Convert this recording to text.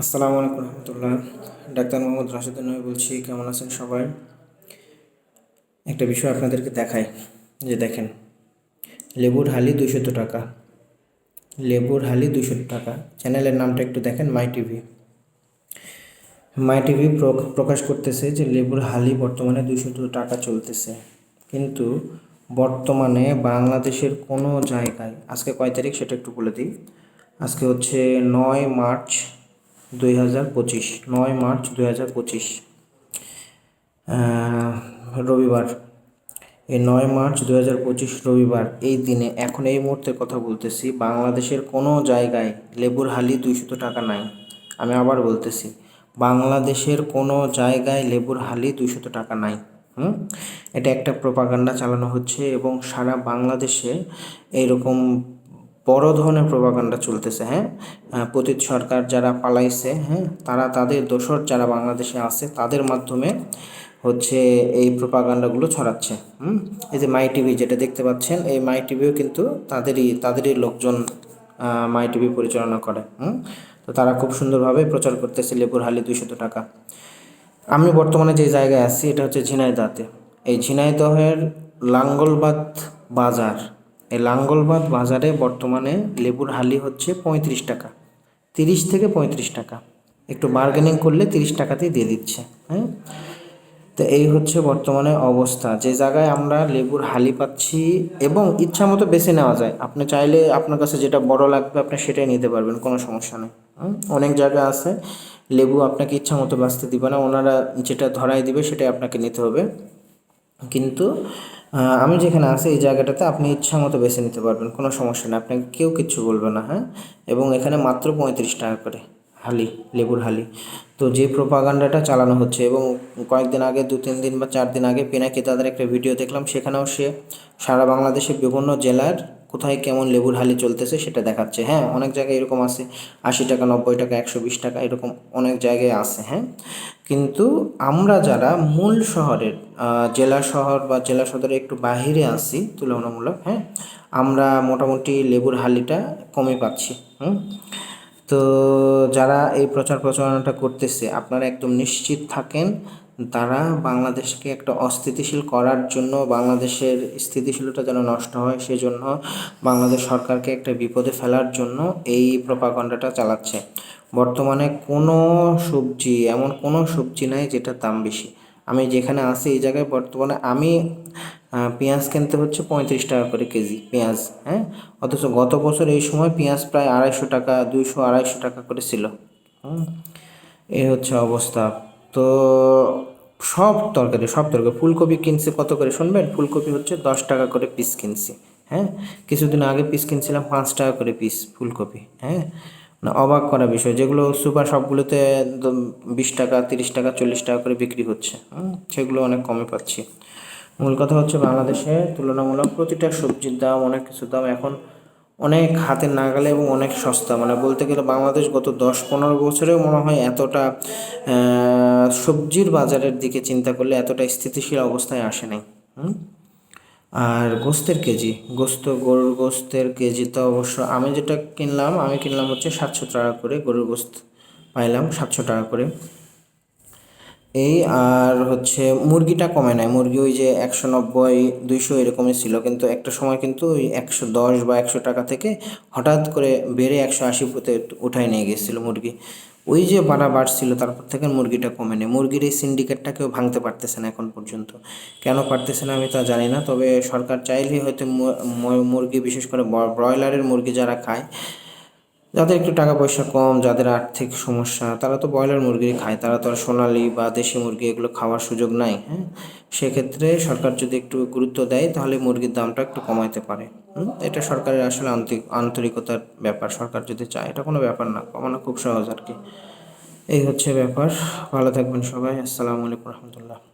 আসসালামু আলাইকুম রহমতুল্লাহ। ডাক্তার মোহাম্মদ রাশেদুল নবী বলছি, কেমন আছেন সবাই? একটা বিষয় আপনাদেরকে দেখাই, যে দেখেন, লেবুর হালি দুশত টাকা। লেবুর হালি দুশো টাকা। চ্যানেলের নামটা একটু দেখেন, মাই টিভি। মাই টিভি প্রকাশ করতেছে যে লেবুর হালি বর্তমানে দুশত টাকা চলতেছে। কিন্তু বর্তমানে বাংলাদেশের কোনো জায়গায়, আজকে কয় তারিখ সেটা একটু বলে দিই আজকে হচ্ছে নয় মার্চ দুই হাজার পঁচিশ, নয় মার্চ দুই হাজার পঁচিশ। রবিবার। এই নয় মার্চ দু হাজার পঁচিশ রবিবার, এই দিনে এখন এই মুহূর্তে কথা বলতেছি, বাংলাদেশের কোনো জায়গায় লেবুর হালি দুইশত টাকা নাই। আমি আবার বলতেছি, বাংলাদেশের কোনো জায়গায় লেবুর হালি দুইশত টাকা নাই। হুম? এটা একটা প্রপাগান্ডা চালানো হচ্ছে এবং সারা বাংলাদেশে এইরকম বড় ধরনের প্রভাকাণ্ডা চলতেছে হ্যাঁ? পতিত সরকার যারা পালাইছে হ্যাঁ? তারা তাদের দোসর যারা বাংলাদেশে আছে, তাদের মাধ্যমে হচ্ছে এই প্রপাগান্ডাগুলো ছড়াচ্ছে, হুম? এই যে মাই টিভি যেটা দেখতে পাচ্ছেন, এই মাই টিভিও কিন্তু তাদেরই তাদেরই লোকজন মাই টিভি পরিচালনা করে, হুম? তো তারা খুব সুন্দরভাবে প্রচার করতেছে লেবুর হালি দুইশত টাকা। আমি বর্তমানে যে জায়গায় আছি, এটা হচ্ছে ঝিনাইদাতে এই ঝিনাইদহের লাঙ্গলবাদ বাজার লাঙ্গলবাদ বাজারে বর্তমানে লেবুর হালি হচ্ছে পঁয়ত্রিশ টাকা, তিরিশ থেকে পঁয়ত্রিশ টাকা। একটু বার্গেনিং করলে তিরিশ টাকাতেই দিয়ে দিচ্ছে হ্যাঁ? তো এই হচ্ছে বর্তমানে অবস্থা। যে জায়গায় আমরা লেবুর হালি পাচ্ছি এবং ইচ্ছা মতো বেছে নেওয়া যায়, আপনি চাইলে আপনার কাছে যেটা বড় লাগবে আপনি সেটাই নিতে পারবেন, কোনো সমস্যা নেই অনেক জায়গা আছে, লেবু আপনাকে ইচ্ছা মতো বাঁচতে দিবে না, ওনারা যেটা ধরাই দিবে সেটাই আপনাকে নিতে হবে। কিন্তু আমি যেখানে আছি এই জায়গাটাতে আপনি ইচ্ছা মতো বেছে নিতে পারবেন, কোনো সমস্যা নেই। আপনাকে কেউ কিচ্ছু বলবে না হ্যাঁ? এবং এখানে মাত্র পঁয়ত্রিশ টাকা করে হালি, লেবুর হালি। তো যে প্রোপাগান্ডাটা চালানো হচ্ছে এবং কয়েকদিন আগে, দু তিন দিন বা চার দিন আগে পিনাকি তাদের একটা ভিডিও দেখলাম, সেখানেও সে সারা বাংলাদেশের বিভিন্ন জেলার কোথায় কেমন লেবুর হালি চলতেছে সেটা দেখাচ্ছে। হ্যাঁ অনেক জায়গায় এরকম আছে। আশি টাকা, নব্বই টাকা, একশো বিশ টাকা এরকম অনেক জায়গায় আছে হ্যাঁ। কিন্তু আমরা যারা মূল শহরের জেলা শহর বা জেলা সদরে একটু বাহিরে আছি তুলনামূলক হ্যাঁ আমরা মোটামুটি লেবুর হালিটা কমে পাচ্ছি, হুম। তো যারা এই প্রচার প্রচারণাটা করতেছে, আপনারা একদম নিশ্চিত থাকেন তারা বাংলাদেশকে একটা অস্থিতিশীল করার জন্য বাংলাদেশের স্থিতিশীলতা যেন নষ্ট হয় সেজন্য বাংলাদেশ সরকারকে একটা বিপদে ফেলার জন্য এই প্রপাগণ্ডাটা চালাচ্ছে। বর্তমানে কোনো সবজি, এমন কোনো সবজি নাই যেটার দাম বেশি। আমি যেখানে আছি এই জায়গায় বর্তমানে আমি পেঁয়াজ কিনতে হচ্ছে পঁয়ত্রিশ টাকা করে কেজি, পেঁয়াজ হ্যাঁ? অথচ গত বছর এই সময় পেঁয়াজ প্রায় আড়াইশো টাকা, দুইশো, আড়াইশো টাকা করে ছিল। হুম? এই হচ্ছে অবস্থা। তো সব তরকারি সব তরকারি। ফুলকপি কিনছি, কত করে শুনবেন? ফুলকপি হচ্ছে দশ টাকা করে পিস কিনছি হ্যাঁ? কিছুদিন আগে পিস কিনছিলাম, পাঁচ টাকা করে পিস ফুলকপি হ্যাঁ? না অবাক করা বিষয়, যেগুলো সুপার সবগুলোতে বিশ টাকা, তিরিশ টাকা, চল্লিশ টাকা করে বিক্রি হচ্ছে সেগুলো অনেক কমে পাচ্ছি। মূল কথা হচ্ছে বাংলাদেশে তুলনামূলক প্রতিটা সবজির দাম, অনেক কিছু দাম এখন অনেক হাতের নাগালে এবং অনেক সস্তা। মানে বলতে গেলে বাংলাদেশ গত দশ পনেরো বছরেও মনে হয় এতটা সবজির বাজারের দিকে চিন্তা করলে এতটা স্থিতিশীল অবস্থায় আসে নাই। আর গোস্তের কেজি, গোস্ত, গরুর গোস্তের কেজি তো অবশ্য আমি যেটা কিনলাম, আমি কিনলাম হচ্ছে সাতশো টাকা করে গরুর গোস্ত পাইলাম, সাতশো টাকা করে। এই আর হচ্ছে মুরগিটা কমে নেয় মুরগি ওই যে একশো নব্বই, দুইশো এরকমই ছিল। কিন্তু একটা সময় কিন্তু ওই একশো দশ বা একশো টাকা থেকে হঠাৎ করে বেড়ে একশো আশি ফুটে উঠায় নিয়ে গেছিল মুরগি। ওই যে বাড়া বাড়ছিল, তারপর থেকে মুরগিটা কমে নেই। মুরগির এই সিন্ডিকেটটা কেউ ভাঙতে পারতেছে না এখন পর্যন্ত। কেন পারতেছে না আমি তা জানি না। তবে সরকার চাইলেই হয়তো মুরগি, বিশেষ করে ব্রয়লারের মুরগি যারা খায় যাদের একটু টাকা পয়সা কম, যাদের আর্থিক সমস্যা, তারা তো ব্রয়লার মুরগি খায়। তারা তো আর সোনালি বা দেশি মুরগি এগুলো খাওয়ার সুযোগ নাই হ্যাঁ? সেক্ষেত্রে সরকার যদি একটু গুরুত্ব দেয়, তাহলে মুরগির দামটা একটু কমাইতে পারে। এটা সরকারের আসলে আন্তরিক, আন্তরিকতার ব্যাপার। সরকার যদি চায়, এটা কোনো ব্যাপার না, কমানো খুব সহজ আর কি। এই হচ্ছে ব্যাপার। ভালো থাকবেন সবাই। আসসালামু আলাইকুম রহমতুল্লাহ।